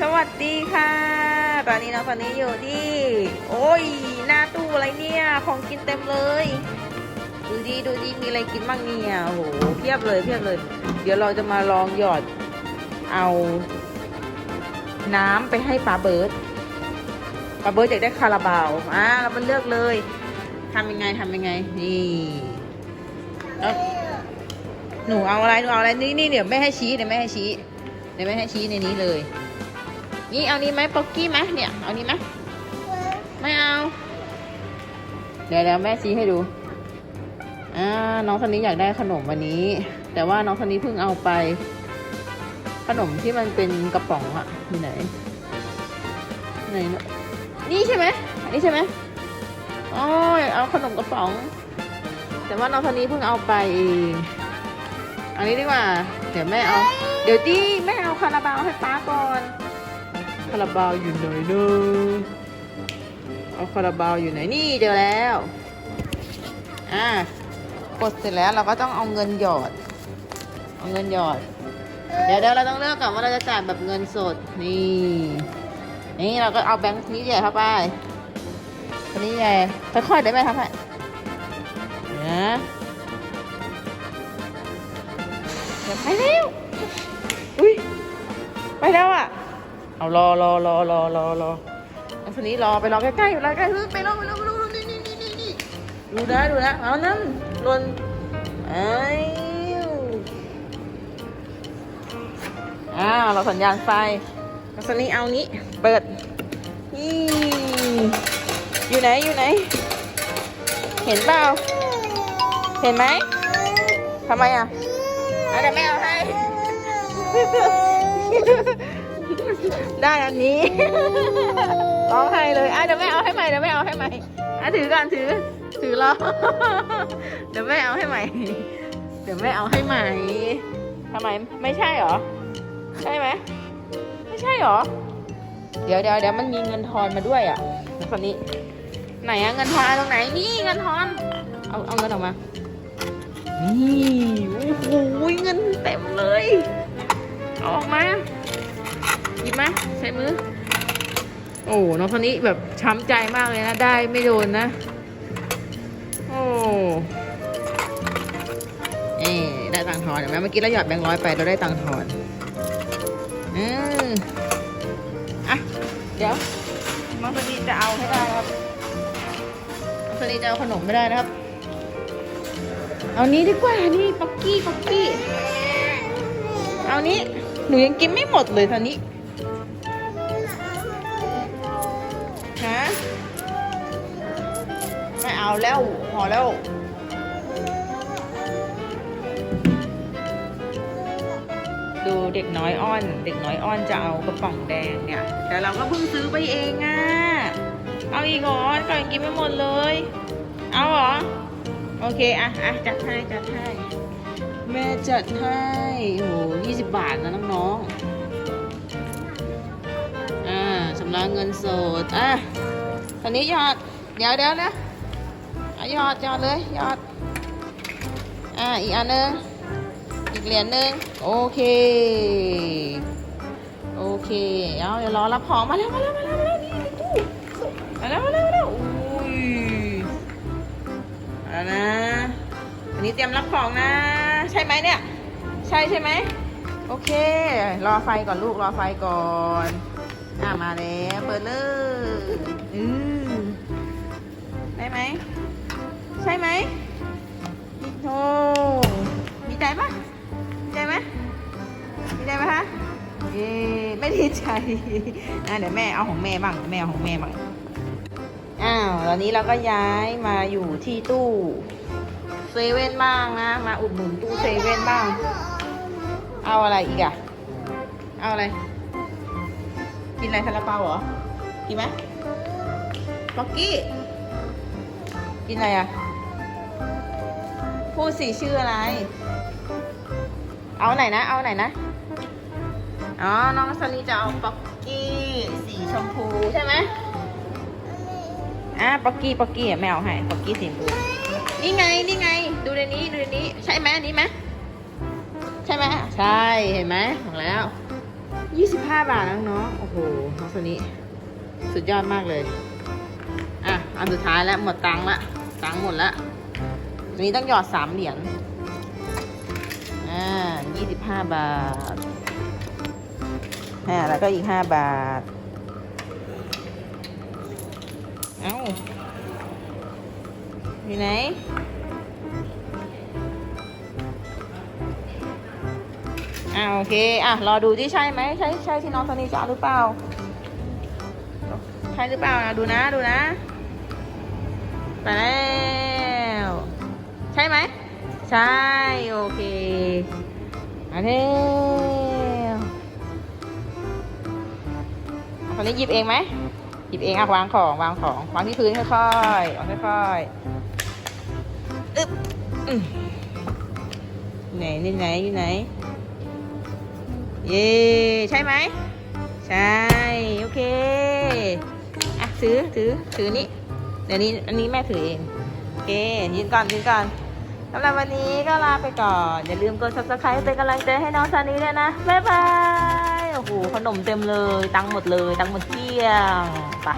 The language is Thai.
สวัสดีค่ะ ตอนนี้น้องคนนี้อยู่ที่ โอ้ย หน้าตู้อะไรเนี่ย ของกินเต็มเลย ดูดีดูดีมีอะไรกินบ้างเนี่ยโอ้โหเพียบเลยเพียบเลย เดี๋ยวเราจะมาลองหยอดเอา น้ำไปให้ปลาเบิร์ดปลาเบิร์ดอยากได้คาราบาวอ่าเรามาเลือกเลยทำยังไงทำยังไง นี่เอ้าหนูเอาอะไรหนูเอาอะไรนี่นี่เดี๋ยวไม่ให้ชี้เดี๋ยวไม่ให้ชี้เดี๋ยวไม่ให้ชี้ในนี้เลย นี่เอานี้ไหมป๊อกกี้ไหมเนี่ย เอานี้ไหมไม่เอา เดี๋ยวเดี๋ยวแม่ชี้ให้ดู อ่า น้องคนนี้อยากได้ขนมวันนี้ แต่ว่าน้องคนนี้เพิ่งเอาไป ขนมที่มันเป็นกระป๋องอะอยู่ไหน ไหนเนอะนี่ใช่ไหมอันนี้ใช่ไหมอ๋ออยากเอาขนมกระป๋อง แต่ว่าน้องคนนี้เพิ่งเอาไปเองอันนี้ดีกว่า เดี๋ยวแม่เอา เดี๋ยวดิแม่เอาคาราบาวให้ป้าก่อนาราบาวอยู่ไหนเนอะเอาคาราบาวอยู่ไหนนี่เจอแล้ว อ่ากดเสร็จแล้วเราก็ต้องเอาเงินหยอด เอาเงินหยอด เดี๋ยวเดี๋ยวเราต้องเลือกก่อนว่าเราจะจ่ายแบบเงินสดนี่นี่เราก็เอาแบงค์นี้ใหญ่เข้าไปอันนี้ใหญ่ค่อยๆได้ไหมครับพ่นะเดี๋ยวไปเร็วอุ้ยไปแล้วอะ เอารอรอรอรอรอรออันนี้รอไปรอใกล้ๆรอใกล้ๆไปรอไปรอไปรอนี่นี่นี่นี่นี่ดูนะดูนะเอานั่นลนไอ้อ้าวเราสัญญาณไฟแล้วสันนี้เอานี้เปิดนี่อยู่ไหนอยู่ไหน เห็นเปล่าเห็นไหมทำไมอะอะเดี๋ยวแม่เอาให้ ได้อันนี้ร้องไห้เลยอะเดี๋ยวแม่เอาให้ใหม่เดี๋ยวแม่เอาให้ใหม่อะถือก่อนถือ ถือรอเดี๋ยวแม่เอาให้ใหม่ เดี๋ยวแม่เอาให้ใหม่ทำไมไม่ใช่เหรอ ใช่ไหมไม่ใช่เหรอ เดี๋ยวเดี๋ยวเดี๋ยวมันมีเงินทอนมาด้วยอะคนนี้ ไหนอะเงินทอนตรงไหนนี่เงินทอน เอาเอาเงินออกมา นี่โอ้โหเงินเต็มเลย เอาออกมา หมาใช้มือ โอ้น้องคนนี้แบบช้ำใจมากเลยนะ ได้ไม่โดนนะ โอ้เอ๊ได้ตังทอนเห็นไหมเมื่อกี้เราหยอดแบงค์ร้อยไปเราได้ตังทอนอืมอะ เดี๋ยวน้องคนนี้จะเอาให้ได้ครับน้องคนนี้จะเอาขนมไม่ได้นะครับ เอานี้ดีกว่า นี่ป๊อกกี้ป๊อกกี้ เอานี้ หนูยังกินไม่หมดเลยตอนนี้ เอาแล้วพอแล้วดูเด็กน้อยอ้อน เด็กน้อยอ้อนจะเอากระป๋องแดงเนี่ย แต่เราก็เพิ่งซื้อไปเองอะเอาอีกหรอก่อนกินไม่หมดเลย เอาเหรอ โอเคอะอะจัดให้จัดให้ แม่จัดให้โหยี่สิบบาทนะน้องๆ อ่าชำระเงินสด อะตอนนี้ยอด เดี๋ยวเดี๋ยวนะ อยอดยอดเลยยอด อ่าอีกอันนึงอีกเหรียญหนึ่งโอเค โอเค เอาเดี๋ยวรอรับของมาแล้วมาแล้วมาแล้วมาแล้วนี่ในตู้มาแล้วมาแล้วมาแล้วอุ้ยเอานะอันนี้เตรียมรับของนะ ใช่ไหมเนี่ย ใช่ใช่ไหมโอเค รอไฟก่อนลูกรอไฟก่อน อ่ามาแล้วเปิดเลยอือ ไหมโธ่มีใจปะมีใจไหมมีใจไหมคะเย้ไม่ดีใจอะเดี๋ยวแม่เอาของแม่บ้างแม่เอาของแม่บ้างอ้าวตอนนี้เราก็ย้ายมาอยู่ที่ตู้เซเว่นบ้างนะ มาอุดหนุนตู้เซเว่นบ้าง เอาอะไรอีกอะเอาอะไร กินอะไรซาลาเปาเหรอ กินไหมล็อกกี้ กินอะไรอะ พูดสิชื่ออะไร เอาไหนนะ เอาไหนนะ อ๋อ น้องซันนี่จะเอาป๊อกกี้สีชมพูใช่ไหมอะป๊อกกี้ป๊อกกี้อะแมวให้ป๊อกกี้สีชมพูนี่ไง นี่ไง ดูในนี้ ดูในนี้ ใช่ไหมอันนี้ไหมใช่ไหมใช่ เห็นไหมบอกแล้วยี่สิบห้าบาทนะน้องๆโอ้โหน้องคนนี้สุดยอดมากเลย อะ อันสุดท้ายแล้วหมดตังค์ละ ตังค์หมดละ อันนี้ต้องหยอดสามเหรียญ อ่ายี่สิบห้าบาท อ่า แล้วก็อีกห้าบาท เอ้า อยู่ไหนอ่าโอเค อะ รอดูที่ใช่ไหม ใช่ใช่ที่น้องโทนี่จะเอาหรือเปล่า ใช่หรือเปล่านะดูนะ ดูนะ ไปแล้ว ใช่ไหม ใช่ โอเค มาเร็วเอาคนนี้หยิบเองไหมหยิบเองอะวางของวางของวางที่พื้นค่อยๆวางค่อยๆอึ๊บอืมไหนนี่ไหนอยู่ไหน เย้ใช่ไหม ใช่ โอเค อะถือถือถือนี่เดี๋ยวนี้อันนี้แม่ถือเอง โอเคยืนก่อนยืนก่อน สำหรับวันนี้ก็ลาไปก่อน อย่าลืมกด subscribe เป็นกำลังใจให้น้องซานีด้วยนะ บ๊ายบาย โอ้โห ขนมเต็มเลย ตังหมดเลย ตังหมดเกลี้ยงไป